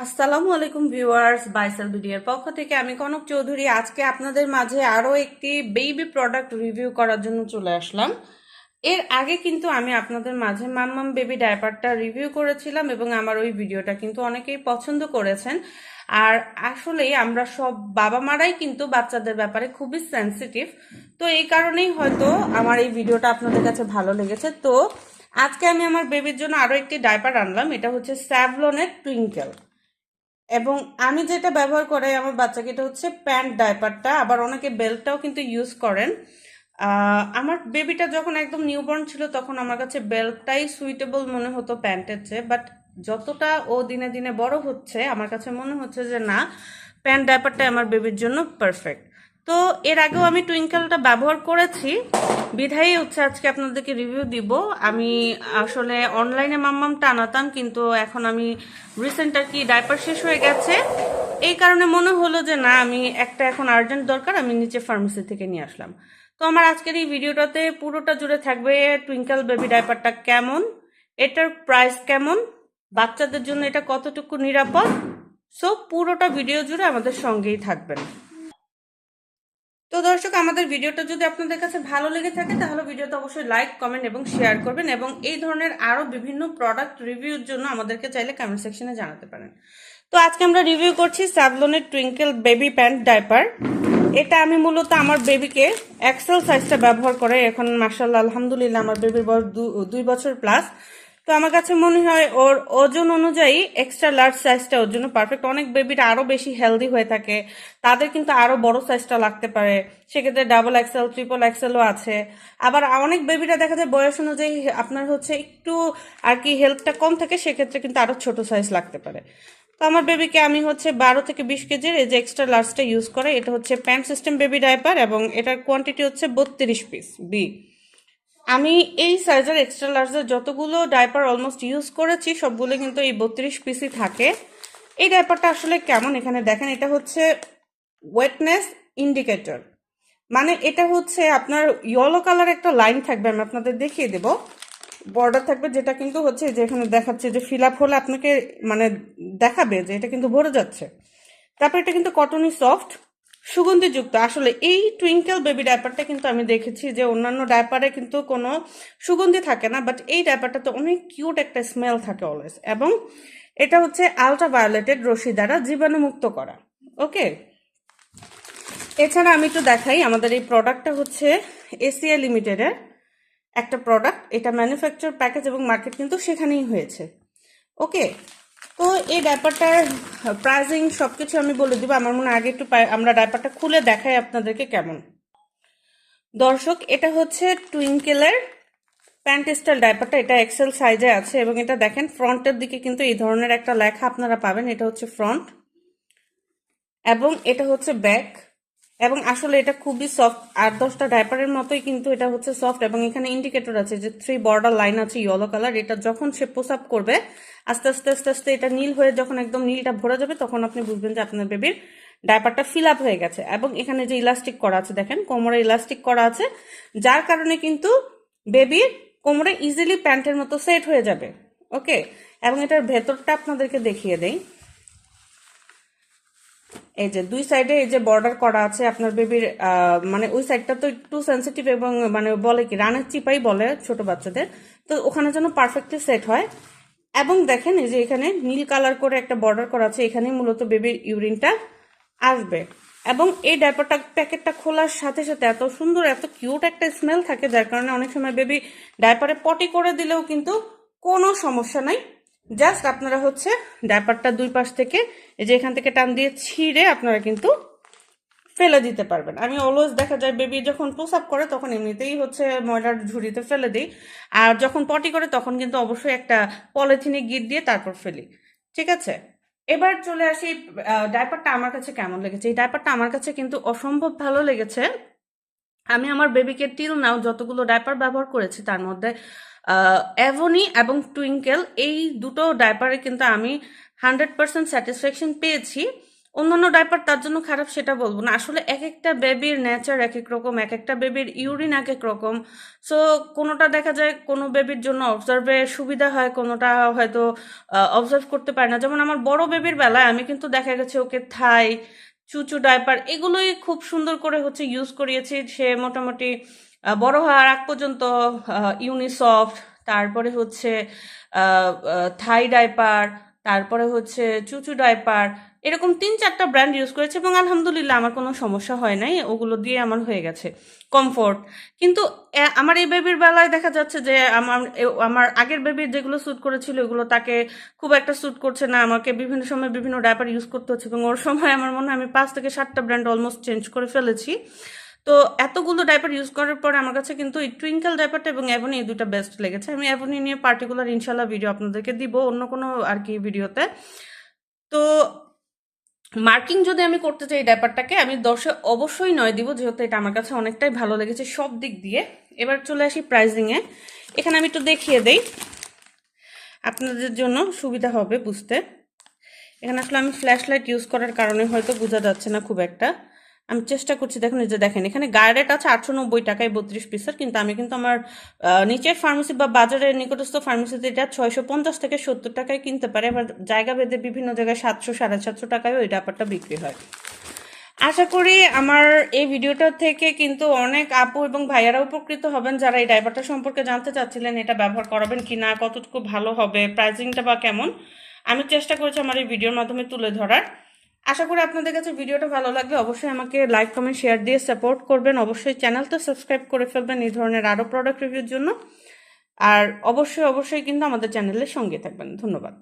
আসসালামু আলাইকুম ভিউয়ার্স, বাইসাল ভিডিওর পক্ষ থেকে আমি কনক চৌধুরী। আজকে আপনাদের মাঝে আরও একটি বেবি প্রোডাক্ট রিভিউ করার জন্য চলে আসলাম। এর আগে কিন্তু আমি আপনাদের মাঝে মাম্মাম বেবি ডায়পারটা রিভিউ করেছিলাম এবং আমার ওই ভিডিওটা কিন্তু অনেকেই পছন্দ করেছেন। আর আসলেই আমরা সব বাবা মারাই কিন্তু বাচ্চাদের ব্যাপারে খুবই সেন্সিটিভ তো এই কারণেই হয়তো আমার এই ভিডিওটা আপনাদের কাছে ভালো লেগেছে। তো আজকে আমি আমার বেবির জন্য আরও একটি ডায়পার আনলাম, এটা হচ্ছে স্যাভলনের টুইঙ্কেল এবং আমি যেটা ব্যবহার করাই আমার বাচ্চাকে, এটা হচ্ছে প্যান্ট ডাইপারটা আবার অনেকে বেল্টটাও কিন্তু ইউজ করেন। আমার বেবিটা যখন একদম নিউবর্ন ছিল, তখন আমার কাছে বেল্টটাই সুইটেবল মনে হতো প্যান্টের চেয়ে। বাট যতটা ও দিনে দিনে বড় হচ্ছে, আমার কাছে মনে হচ্ছে যে না, প্যান্ট ডায়পারটাই আমার বেবির জন্য পারফেক্ট তো এর আগেও আমি টুইঙ্কেলটা ব্যবহার করেছি। বিধায়ী হচ্ছে, আজকে আপনাদেরকে রিভিউ দিব। আমি আসলে অনলাইনে মাম্মামটা আনাতাম কিন্তু এখন আমি রিসেন্ট আর কি ডাইপার শেষ হয়ে গেছে। এই কারণে মনে হলো যে, না, আমি একটা এখন আর্জেন্ট দরকার, আমি নিচে ফার্মেসি থেকে নিয়ে আসলাম। তো আমার আজকের এই ভিডিওটাতে পুরোটা জুড়ে থাকবে টুইঙ্কেল বেবি ডাইপারটা কেমন, এটার প্রাইস কেমন, বাচ্চাদের জন্য এটা কতটুকু নিরাপদ। সো পুরোটা ভিডিও জুড়ে আমাদের সঙ্গেই থাকবেন। তো দর্শক, আমাদের ভিডিওটা যদি আপনাদের কাছে ভালো লেগে থাকে, তাহলে ভিডিওতে অবশ্যই লাইক কমেন্ট এবং শেয়ার করবেন এবং এই ধরনের আরও বিভিন্ন প্রোডাক্ট রিভিউর জন্য আমাদেরকে চাইলে কমেন্ট সেকশনে জানাতে পারেন। তো আজকে আমরা রিভিউ করছি স্যাভলনের টুইঙ্কেল বেবি প্যান্ট ডাইপার এটা আমি মূলত আমার বেবিকে এক্সেল সাইজটা ব্যবহার করে, এখন মার্শাল্লাহ আলহামদুলিল্লাহ, আমার বেবির বয়স দুই বছর প্লাস তো আমার কাছে মনে হয় ওর ওজন অনুযায়ী এক্সট্রা লার্জ সাইজটা ওর জন্য পারফেক্ট অনেক বেবিটা আরও বেশি হেলদি হয়ে থাকে। তাদের কিন্তু আরও বড় সাইজটা লাগতে পারে। সেক্ষেত্রে ডাবল এক্সেল ট্রিপল এক্সেলও আছে। আবার অনেক বেবিটা দেখা যায় বয়স অনুযায়ী আপনার হচ্ছে একটু আর কি হেলথটা কম থাকে, সেক্ষেত্রে কিন্তু আরও ছোট সাইজ লাগতে পারে। তো আমার বেবিকে আমি হচ্ছে বারো থেকে বিশ কেজির এই যে এক্সট্রা লার্জটা ইউজ করে, এটা হচ্ছে প্যান্ট সিস্টেম বেবি ডাইপার এবং এটার কোয়ান্টিটি হচ্ছে বত্রিশ পিস বি আমি এই সাইজের এক্সট্রা লার্জের যতগুলো ডাইপার অলমোস্ট ইউজ করেছি, সবগুলো কিন্তু এই বত্রিশ পিসই থাকে। এই ডাইপারটা আসলে কেমন এখানে দেখেন, এটা হচ্ছে ওয়েটনেস ইন্ডিকেটর মানে এটা হচ্ছে আপনার ইয়েলো কালার একটা লাইন থাকবে, আমি আপনাদের দেখিয়ে দেব। বর্ডার থাকবে যেটা কিন্তু হচ্ছে যে এখানে দেখাচ্ছে যে ফিল আপ হলে আপনাকে মানে দেখাবে যে এটা কিন্তু ভরে যাচ্ছে। তারপর এটা কিন্তু কটনই সফট সুগন্ধিযুক্ত। আসলে এই টুইঙ্কেল বেবি ডাইপারটা কিন্তু আমি দেখেছি যে অন্যান্য ডাইপারে কিন্তু কোনো সুগন্ধি থাকে না বাট এই ডাইপারটাতে অনেক কিউট একটা স্মেল থাকে অলওয়েজ এবং এটা হচ্ছে আলট্রা ভায়োলেটেড রশ্মি দ্বারা জীবাণুমুক্ত করা। ওকে এছাড়া আমি একটু দেখাই, আমাদের এই প্রোডাক্টটা হচ্ছে এসিএ লিমিটেডের একটা প্রোডাক্ট এটা ম্যানুফ্যাকচার প্যাকেজ এবং মার্কেট কিন্তু সেখানেই হয়েছে। ওকে তো এই ডাইপারটার প্রাইজিং সব কিছু আমি বলে দিব। আমার মনে আগে একটু আমরা ডাইপারটা খুলে দেখাই আপনাদেরকে কেমন। দর্শক, এটা হচ্ছে টুইঙ্কেলের প্যান্ট স্টাইল ডাইপারটা এটা এক্সেল সাইজে আছে এবং এটা দেখেন ফ্রন্টের দিকে কিন্তু এই ধরনের একটা লেখা আপনারা পাবেন। এটা হচ্ছে ফ্রন্ট এবং এটা হচ্ছে ব্যাক এবং আসলে এটা খুবই সফট আট দশটা ডাইপারের মতোই কিন্তু এটা হচ্ছে সফট এবং এখানে ইন্ডিকেটর আছে যে থ্রি বর্ডার লাইন আছে ইয়েলো কালার এটা যখন সে পোস আপ করবে, আস্তে আস্তে আস্তে আস্তে এটা নীল হয়ে যখন একদম নীলটা ভরে যাবে, তখন আপনি বুঝবেন যে আপনার বেবির ডাইপারটা ফিল আপ হয়ে গেছে। এবং এখানে যে ইলাস্টিক করা আছে, দেখেন কোমরে ইলাস্টিক করা আছে, যার কারণে কিন্তু বেবির কোমরে ইজিলি প্যান্টের মতো সেট হয়ে যাবে। ওকে এবং এটার ভেতরটা আপনাদেরকে দেখিয়ে দেই। এই যে দুই সাইডে এই যে বর্ডার করা আছে আপনার বেবির মানে ওই সাইডটা তো একটু সেন্সিটিভ এবং মানে বলে কি, রানের চিপাই বলে ছোট বাচ্চাদের। তো ওখানে যেন পারফেক্টলি সেট হয়। এবং দেখেন এই যে এখানে নীল কালার করে একটা বর্ডার করা আছে, এখানেই মূলত বেবির ইউরিনটা আসবে। এবং এই ডাইপারটা প্যাকেটটা খোলার সাথে সাথে এত সুন্দর, এত কিউট একটা স্মেল থাকে, যার কারণে অনেক সময় বেবি ডাইপারে পটি করে দিলেও কিন্তু কোনো সমস্যা নাই। জাস্ট আপনারা হচ্ছে ডাইপারটা দুই পাশ থেকে এই যে এখান থেকে টান দিয়ে ছিঁড়ে আপনারা কিন্তু ফেলে দিতে পারবেন। আমি অলওয়েজ দেখা যায় বেবি যখন পোস আপ করে তখন এমনিতেই হচ্ছে ময়লার ঝুড়িতে ফেলে দিই। আর যখন পটি করে তখন কিন্তু অবশ্যই একটা পলিথিনে গিট দিয়ে তারপর ফেলি। ঠিক আছে? এবার চলে আসি ডাইপারটা আমার কাছে কেমন লেগেছে? এই ডাইপারটা আমার কাছে কিন্তু অসম্ভব ভালো লেগেছে। আমি আমার বেবিকে টিল নাও যতগুলো ডাইপার ব্যবহার করেছি তার মধ্যে অ্যাভনি এবং টুইঙ্কেল এই দুটো ডাইপারে কিন্তু আমি হান্ড্রেড পার্সেন্ট স্যাটিসফ্যাকশন পেয়েছি। অন্যান্য ডাইপার তার জন্য খারাপ সেটা বলব না। আসলে এক একটা বেবির নেচার এক এক রকম এক একটা বেবির ইউরিন এক এক রকম। সো কোনোটা দেখা যায় কোনো বেবির জন্য অবজার্ভে সুবিধা হয়, কোনোটা হয়তো অবজার্ভ করতে পারে না। যেমন আমার বড় বেবির বেলায় আমি কিন্তু দেখা গেছে ওকে থাই চুচু ডাইপার এগুলোই খুব সুন্দর করে হচ্ছে ইউজ করিয়েছি। সে মোটামুটি বড় হওয়ার আগ পর্যন্ত ইউনিসফট তারপরে হচ্ছে থাই ডাইপার তারপরে হচ্ছে চুচু ডাইপার এরকম তিন চারটা ব্র্যান্ড ইউজ করেছে এবং আলহামদুলিল্লাহ আমার কোনো সমস্যা হয় নাই, ওগুলো দিয়ে আমার হয়ে গেছে কমফোর্ট কিন্তু আমার এই বেবির বেলায় দেখা যাচ্ছে যে আমার আমার আগের বেবির যেগুলো স্যুট করেছিল ওগুলো তাকে খুব একটা স্যুট করছে না, আমাকে বিভিন্ন সময় বিভিন্ন ডাইপার ইউজ করতে হচ্ছে এবং ওর সময় আমার মনে হয় আমি পাঁচ থেকে সাতটা ব্র্যান্ড অলমোস্ট চেঞ্জ করে ফেলেছি। তো এতগুলো ডাইপার ইউজ করার পরে আমার কাছে কিন্তু এই টুইঙ্কেল ডাইপারটা এবং অ্যাভনি এই দুটো বেস্ট লেগেছে। আমি অ্যাভনি নিয়ে পার্টিকুলার ইনশাল্লাহ ভিডিও আপনাদেরকে দিব, অন্য কোনো আর কি ভিডিওতে তো মার্কিং যদি আমি করতে চাই ডাইপারটাকে আমি দশে অবশ্যই নয় দিব, যেহেতু এটা আমার কাছে অনেকটাই ভালো লেগেছে সব দিক দিয়ে। এবার চলে আসি প্রাইজিংয়ে এখানে আমি একটু দেখিয়ে দেই। আপনাদের জন্য সুবিধা হবে বুঝতে। এখানে আসলে আমি ফ্ল্যাশ লাইট ইউজ করার কারণে হয়তো বোঝা যাচ্ছে না খুব একটা। আমি চেষ্টা করছি, দেখুন যে দেখেন, এখানে গায়ে আছে আটশো নব্বই টাকায় বত্রিশ পিসের কিন্তু আমি কিন্তু আমার নিচের ফার্মেসি বা বাজারের নিকটস্থ ফার্মেসিতে এটা ছয়শো পঞ্চাশ থেকে সত্তর টাকায় কিনতে পারে, আবার জায়গা ভেদে বিভিন্ন জায়গায় সাতশো, সাড়ে সাতশো টাকায়ও এই ব্যাপারটা বিক্রি হয়। আশা করি আমার এই ভিডিওটা থেকে কিন্তু অনেক আপু এবং ভাইয়ারা উপকৃত হবেন, যারা এই ড্রাইভারটা সম্পর্কে জানতে চাচ্ছিলেন, এটা ব্যবহার করাবেন কি না কতটুকু ভালো হবে প্রাইসিংটা বা কেমন, আমি চেষ্টা করেছি আমার এই ভিডিওর মাধ্যমে তুলে ধরার। আশা করি আপনাদের কাছে ভিডিওটা ভালো লাগবে অবশ্যই আমাকে লাইক, কমেন্ট, শেয়ার দিয়ে সাপোর্ট করবেন। অবশ্যই চ্যানেলটা সাবস্ক্রাইব করে ফেলবেন এই ধরনের আরও প্রোডাক্ট রিভিউর জন্য। আর অবশ্যই অবশ্যই কিন্তু আমাদের চ্যানেলের সঙ্গে থাকবেন। ধন্যবাদ।